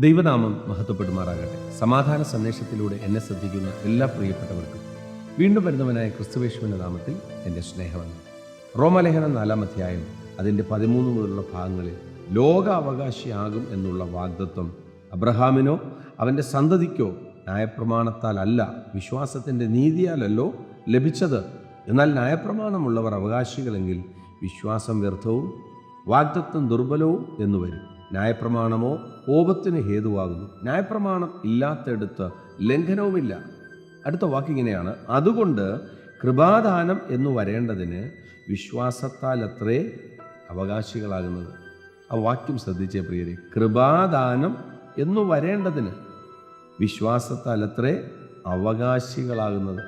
ദൈവനാമം മഹത്വപ്പെടുമാറാകട്ടെ. സമാധാന സന്ദേശത്തിലൂടെ എന്നെ ശ്രദ്ധിക്കുന്ന എല്ലാ പ്രിയപ്പെട്ടവർക്കും വീണ്ടും വരുന്നവനായ ക്രിസ്തുവേശുവിന്റെ നാമത്തിൽ എന്റെ സ്നേഹമാണ് റോമലേഖനം നാലാം അധ്യായം അതിന്റെ പതിമൂന്ന് മുതലുള്ള ഭാഗങ്ങളിൽ ലോക അവകാശിയാകും എന്നുള്ള വാഗ്ദത്വം അബ്രഹാമിനോ അവന്റെ സന്തതിക്കോ ന്യായപ്രമാണത്താലല്ല വിശ്വാസത്തിന്റെ നീതിയാലല്ലോ ലഭിച്ചത്. എന്നാൽ ന്യായപ്രമാണമുള്ളവർ അവകാശികളെങ്കിൽ വിശ്വാസം വ്യർത്ഥവും വാഗ്ദത്വം ദുർബലവും എന്നു വരും. ന്യായപ്രമാണമോ? കോപത്തിന് ഹേതുവാകുന്നു. ന്യായപ്രമാണം ഇല്ലാത്തടുത്ത് ലംഘനവുമില്ല. അടുത്ത വാക്കിങ്ങനെയാണ്. അതുകൊണ്ട് കൃപാദാനം എന്ന് വരേണ്ടതിന് വിശ്വാസത്താൽ അത്രേ അവകാശികളാകുന്നത്. ആ വാക്യം ശ്രദ്ധിച്ചേ പ്രിയരെ. കൃപാദാനം എന്നു വരേണ്ടതിന് വിശ്വാസത്താൽ അത്രേ അവകാശികളാകുന്നത്.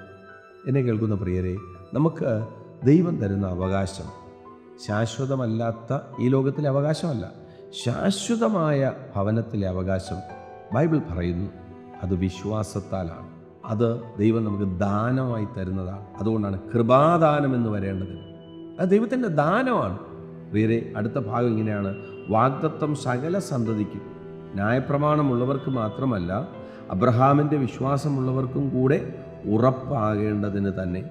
എന്നെ കേൾക്കുന്ന പ്രിയരെ നമുക്ക് ദൈവം തരുന്ന അവകാശം ശാശ്വതമല്ലാത്ത ഈ ലോകത്തിലെ അവകാശമല്ല. ശാശ്വതമായ ഭവനത്തിലെ അവകാശം ബൈബിൾ പറയുന്നു. അത് വിശ്വാസത്താലാണ്. അത് ദൈവം നമുക്ക് ദാനമായി തരുന്നതാണ്. അതുകൊണ്ടാണ് കൃപാദാനം എന്ന് വരേണ്ടത്. അത് ദൈവത്തിന്റെ ദാനമാണ്. വേറെ അടുത്ത ഭാഗം ഇങ്ങനെയാണ്. വാഗ്ദത്വം സകല സന്തതിക്കും. ന്യായപ്രമാണമുള്ളവർക്ക് മാത്രമല്ല അബ്രഹാമിന്റെ വിശ്വാസമുള്ളവർക്കും കൂടെ ഉറപ്പാകേണ്ടതിന് തന്നെ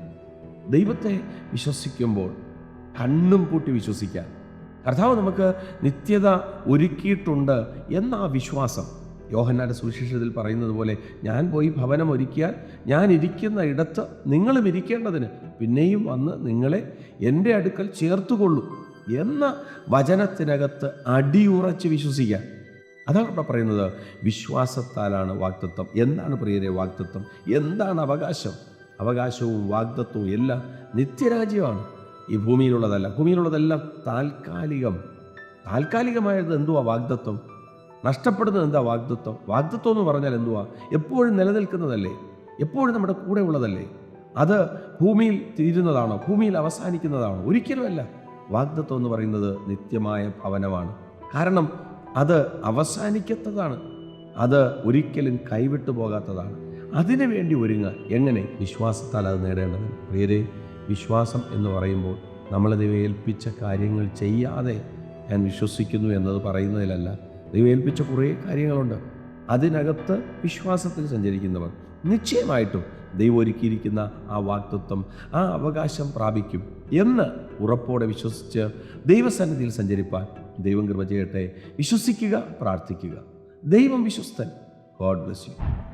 ദൈവത്തെ വിശ്വസിക്കുമ്പോൾ കണ്ണും പൂട്ടി വിശ്വസിക്കാൻ കർത്താവ് നമുക്ക് നിത്യത ഒരുക്കിയിട്ടുണ്ട് എന്ന ആ വിശ്വാസം. യോഹന്നാന്റെ സുവിശേഷത്തിൽ പറയുന്നത് പോലെ ഞാൻ പോയി ഭവനം ഒരുക്കിയാൽ ഞാൻ ഇരിക്കുന്ന ഇടത്ത് നിങ്ങളും ഇരിക്കേണ്ടതിന് പിന്നെയും വന്ന് നിങ്ങളെ എന്റെ അടുക്കൽ ചേർത്തുകൊള്ളൂ എന്ന വചനത്തിനകത്ത് അടിയുറച്ച് വിശ്വസിക്കാൻ. അതാണ് ഇവിടെ പറയുന്നത്. വിശ്വാസത്താലാണ് വാക്തത്വം എന്താണ് പ്രിയരെ വാക്തത്വം എന്താണ് അവകാശം? അവകാശവും വാഗ്ദത്വവും എല്ലാം നിത്യരാജ്യമാണ്. ഈ ഭൂമിയിലുള്ളതല്ല. ഭൂമിയിലുള്ളതെല്ലാം താൽക്കാലികം. താൽക്കാലികമായത് എന്തുവാ വാഗ്ദത്വം? നഷ്ടപ്പെടുന്നത് എന്താ വാഗ്ദത്വം? വാഗ്ദത്വം എന്ന് പറഞ്ഞാൽ എന്തുവാ? എപ്പോഴും നിലനിൽക്കുന്നതല്ലേ? എപ്പോഴും നമ്മുടെ കൂടെ ഉള്ളതല്ലേ? അത് ഭൂമിയിൽ തീരുന്നതാണോ ഭൂമിയിൽ അവസാനിക്കുന്നതാണോ? ഒരിക്കലുമല്ല. വാഗ്ദത്വം എന്ന് പറയുന്നത് നിത്യമായ ഭവനമാണ്. കാരണം അത് അവസാനിക്കത്തതാണ്. അത് ഒരിക്കലും കൈവിട്ടു പോകാത്തതാണ്. അതിനു വേണ്ടി ഒരുങ്ങുക. എങ്ങനെ? വിശ്വാസത്താൽ അത് നേടേണ്ടത് പ്രിയരെ വിശ്വാസം എന്ന് പറയുമ്പോൾ നമ്മളെ ദൈവം ഏൽപ്പിച്ച കാര്യങ്ങൾ ചെയ്യാതെ ഞാൻ വിശ്വസിക്കുന്നു എന്നത് പറയുന്നതിലല്ല. ദൈവം ഏൽപ്പിച്ച കുറേ കാര്യങ്ങളുണ്ട്. അതിനകത്ത് വിശ്വാസത്തിൽ സഞ്ചരിക്കുന്നവർ നിശ്ചയമായിട്ടും ദൈവം ഒരുക്കിയിരിക്കുന്ന ആ വാക്തത്വം ആ അവകാശം പ്രാപിക്കും എന്ന് ഉറപ്പോടെ വിശ്വസിച്ച് ദൈവസന്നിധിയിൽ സഞ്ചരിപ്പാൻ ദൈവം കൃപ ചെയ്യട്ടെ. വിശ്വസിക്കുക പ്രാർത്ഥിക്കുക. ദൈവം വിശ്വസ്തൻ. God bless you.